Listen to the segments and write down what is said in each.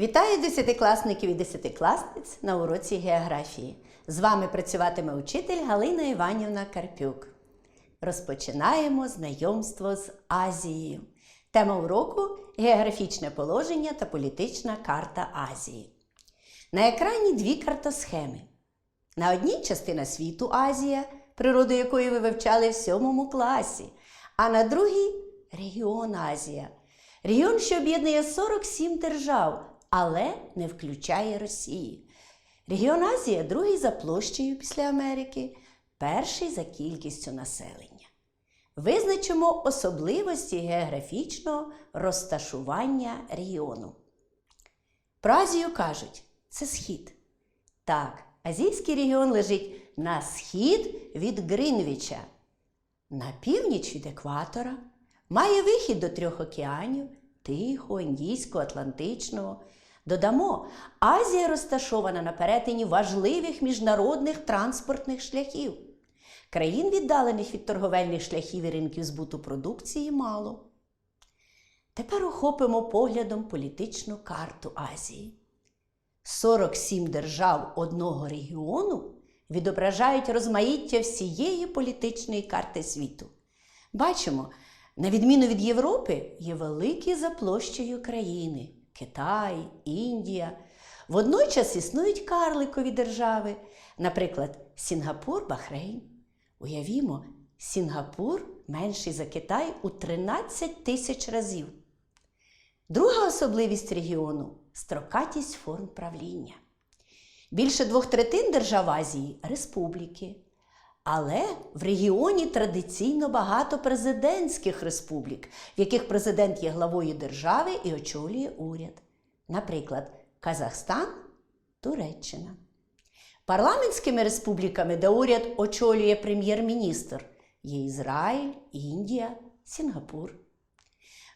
Вітаю десятикласників і десятикласниць на уроці географії. З вами працюватиме учитель Галина Іванівна Карпюк. Розпочинаємо знайомство з Азією. Тема уроку географічне положення та політична карта Азії. На екрані дві картосхеми. На одній частина світу Азія, природу якої ви вивчали в сьомому класі, а на другій регіон Азія. Регіон, що об'єднує 47 держав, але не включає Росії. Регіон Азія другий за площею після Америки, перший за кількістю населення. Визначимо особливості географічного розташування регіону. Про Азію кажуть, це схід. Так, азійський регіон лежить на схід від Гринвіча, на північ від екватора, має вихід до трьох океанів Тихого, Індійського, Атлантичного. Додамо, Азія розташована на перетині важливих міжнародних транспортних шляхів. Країн, віддалених від торговельних шляхів і ринків збуту продукції, мало. Тепер охопимо поглядом політичну карту Азії. 47 держав одного регіону відображають розмаїття всієї політичної карти світу. Бачимо, на відміну від Європи, є великі за площею країни Китай, Індія. Водночас існують карликові держави, наприклад, Сінгапур, Бахрейн. Уявімо, Сінгапур менший за Китай у 13 тисяч разів. Друга особливість регіону строкатість форм правління. Більше двох третин держав Азії республіки. Але в регіоні традиційно багато президентських республік, в яких президент є главою держави і очолює уряд. Наприклад, Казахстан, Туреччина. Парламентськими республіками, де уряд очолює прем'єр-міністр, є Ізраїль, Індія, Сінгапур.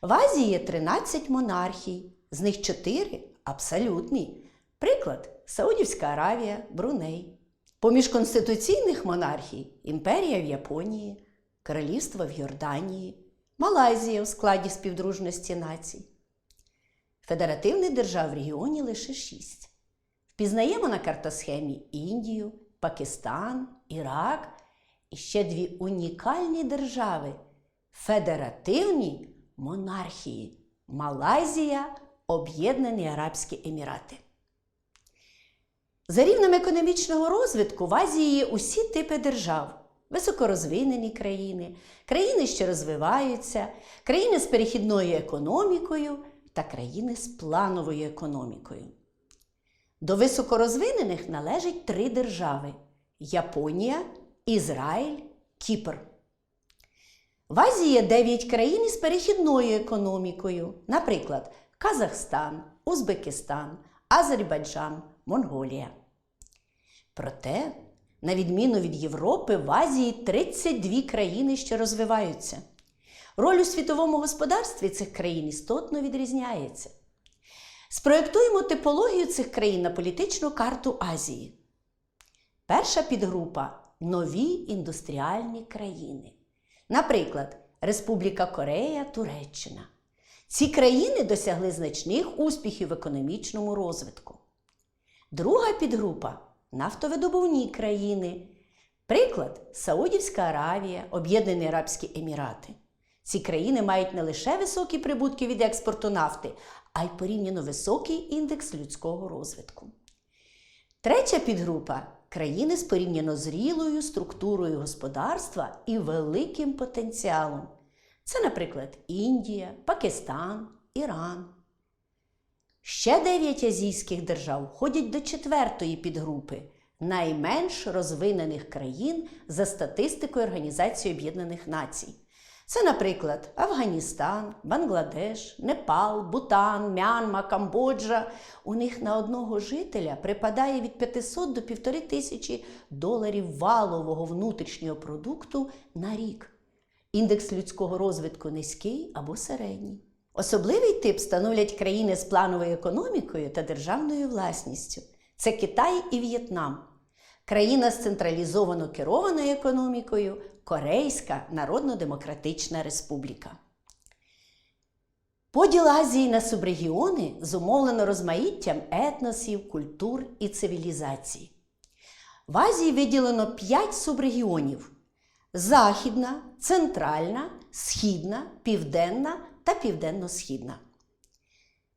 В Азії є 13 монархій, з них 4 абсолютні. Приклад Саудівська Аравія, Бруней. Поміж конституційних монархій імперія в Японії, Королівство в Йорданії, Малайзія у складі співдружності націй. Федеративних держав в регіоні лише 6. Впізнаємо на картосхемі Індію, Пакистан, Ірак і ще дві унікальні держави федеративні монархії Малайзія, Об'єднані Арабські Емірати. За рівнем економічного розвитку в Азії є усі типи держав. Високорозвинені країни, країни, що розвиваються, країни з перехідною економікою та країни з плановою економікою. До високорозвинених належать три держави Японія, Ізраїль, Кіпр. В Азії є 9 країн із перехідною економікою, наприклад, Казахстан, Узбекистан, Азербайджан, Монголія. Проте, на відміну від Європи, в Азії 32 країни, що розвиваються. Роль у світовому господарстві цих країн істотно відрізняється. Спроєктуємо типологію цих країн на політичну карту Азії. Перша підгрупа нові індустріальні країни. Наприклад, Республіка Корея, Туреччина. Ці країни досягли значних успіхів в економічному розвитку. Друга підгрупа нафтовидобувні країни. Приклад Саудівська Аравія, Об'єднані Арабські Емірати. Ці країни мають не лише високі прибутки від експорту нафти, а й порівняно високий індекс людського розвитку. Третя підгрупа країни з порівняно зрілою структурою господарства і великим потенціалом. Це, наприклад, Індія, Пакистан, Іран. Ще дев'ять азійських держав входять до четвертої підгрупи найменш розвинених країн за статистикою Організації Об'єднаних Націй. Це, наприклад, Афганістан, Бангладеш, Непал, Бутан, Мянма, Камбоджа. У них на одного жителя припадає від 500 до 1,5 тисячі доларів валового внутрішнього продукту на рік. Індекс людського розвитку низький або середній. Особливий тип становлять країни з плановою економікою та державною власністю. Це Китай і В'єтнам. Країна з централізовано керованою економікою Корейська Народно-Демократична Республіка. Поділ Азії на субрегіони зумовлено розмаїттям етносів, культур і цивілізацій. В Азії виділено 5 субрегіонів: Західна, Центральна, Східна, Південна та Південно-Східна.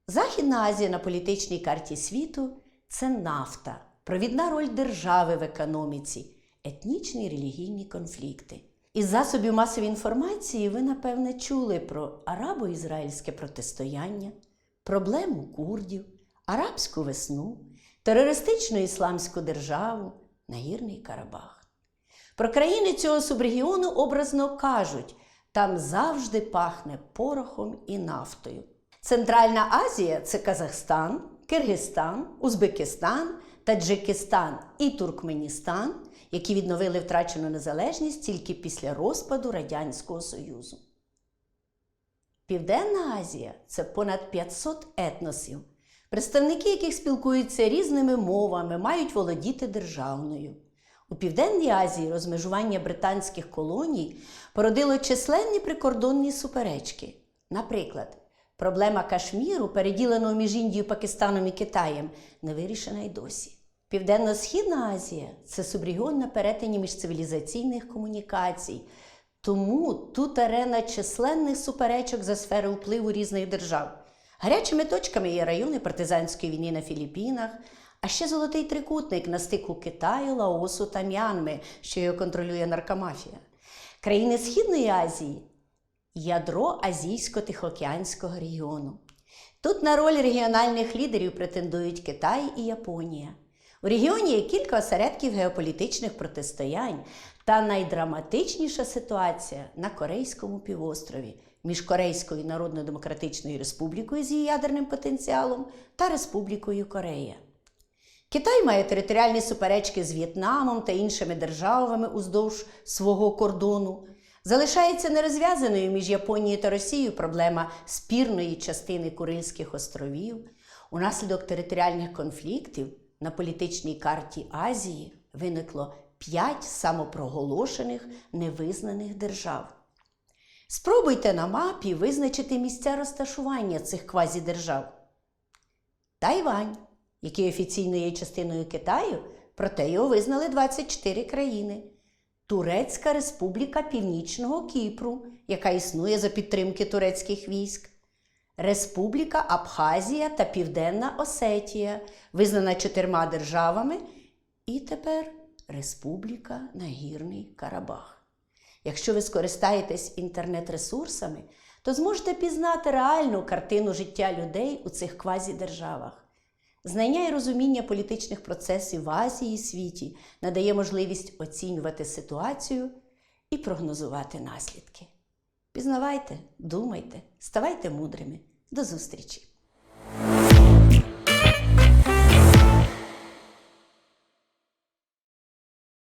Західна Азія на політичній карті світу це нафта, провідна роль держави в економіці, етнічні і релігійні конфлікти. Із засобів масової інформації ви, напевне, чули про арабо-ізраїльське протистояння, проблему курдів, арабську весну, терористичну ісламську державу, нагірний Карабах. Про країни цього субрегіону образно кажуть, там завжди пахне порохом і нафтою. Центральна Азія це Казахстан, Киргизстан, Узбекистан, Таджикистан і Туркменістан, які відновили втрачену незалежність тільки після розпаду Радянського Союзу. Південна Азія це понад 500 етносів, представники яких спілкуються різними мовами, мають володіти державною. У Південній Азії розмежування британських колоній породило численні прикордонні суперечки. Наприклад, проблема Кашміру, переділеного між Індією, Пакистаном і Китаєм, не вирішена й досі. Південно-Східна Азія це субрегіон на перетині міжцивілізаційних комунікацій. Тому тут арена численних суперечок за сфери впливу різних держав. Гарячими точками є райони партизанської війни на Філіппінах, а ще золотий трикутник на стику Китаю, Лаосу та М'янми, що його контролює наркомафія. Країни Східної Азії ядро Азійсько-Тихоокеанського регіону. Тут на роль регіональних лідерів претендують Китай і Японія. У регіоні є кілька осередків геополітичних протистоянь та найдраматичніша ситуація на Корейському півострові між Корейською Народно-Демократичною Республікою з її ядерним потенціалом та Республікою Корея. Китай має територіальні суперечки з В'єтнамом та іншими державами уздовж свого кордону. Залишається нерозв'язаною між Японією та Росією проблема спірної частини Курильських островів. Унаслідок територіальних конфліктів на політичній карті Азії виникло п'ять самопроголошених невизнаних держав. Спробуйте на мапі визначити місця розташування цих квазідержав. Тайвань, який офіційно є частиною Китаю, проте його визнали 24 країни. Турецька Республіка Північного Кіпру, яка існує за підтримки турецьких військ. Республіка Абхазія та Південна Осетія, визнана чотирма державами, і тепер Республіка Нагірний Карабах. Якщо ви скористаєтесь інтернет-ресурсами, то зможете пізнати реальну картину життя людей у цих квазідержавах. Знання і розуміння політичних процесів в Азії і світі надає можливість оцінювати ситуацію і прогнозувати наслідки. Пізнавайте, думайте, ставайте мудрими. До зустрічі!